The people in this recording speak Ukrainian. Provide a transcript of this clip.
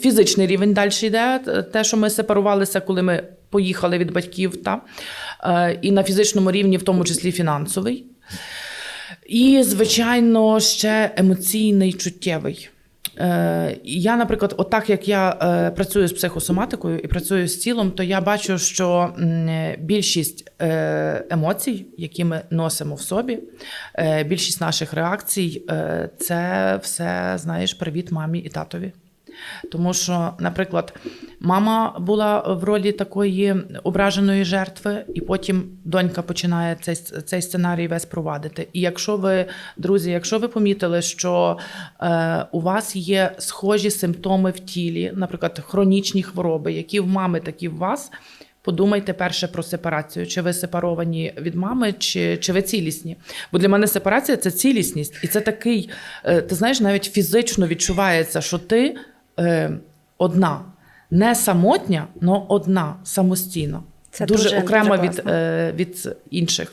фізичний рівень далі йде. Те, що ми сепарувалися, коли ми поїхали від батьків, та? Е, і на фізичному рівні, в тому числі фінансовий. І, звичайно, ще емоційний, чуттєвий. Е, я, наприклад, отак як я е, працюю з психосоматикою і працюю з тілом, то я бачу, що більшість емоцій, які ми носимо в собі, більшість наших реакцій це все, знаєш, привіт мамі і татові. Тому що, наприклад, мама була в ролі такої ображеної жертви, і потім донька починає цей, цей сценарій весь провадити. І якщо ви, друзі, якщо ви помітили, що е, у вас є схожі симптоми в тілі, наприклад, хронічні хвороби, які в мами, такі в вас. Подумайте перше про сепарацію. Чи ви сепаровані від мами, чи, чи ви цілісні? Бо для мене сепарація це цілісність. І це такий, е, ти знаєш, навіть фізично відчувається, що ти е, одна, не самотня, але одна, самостійно. Це дуже, дуже- окремо дуже від, е, від інших.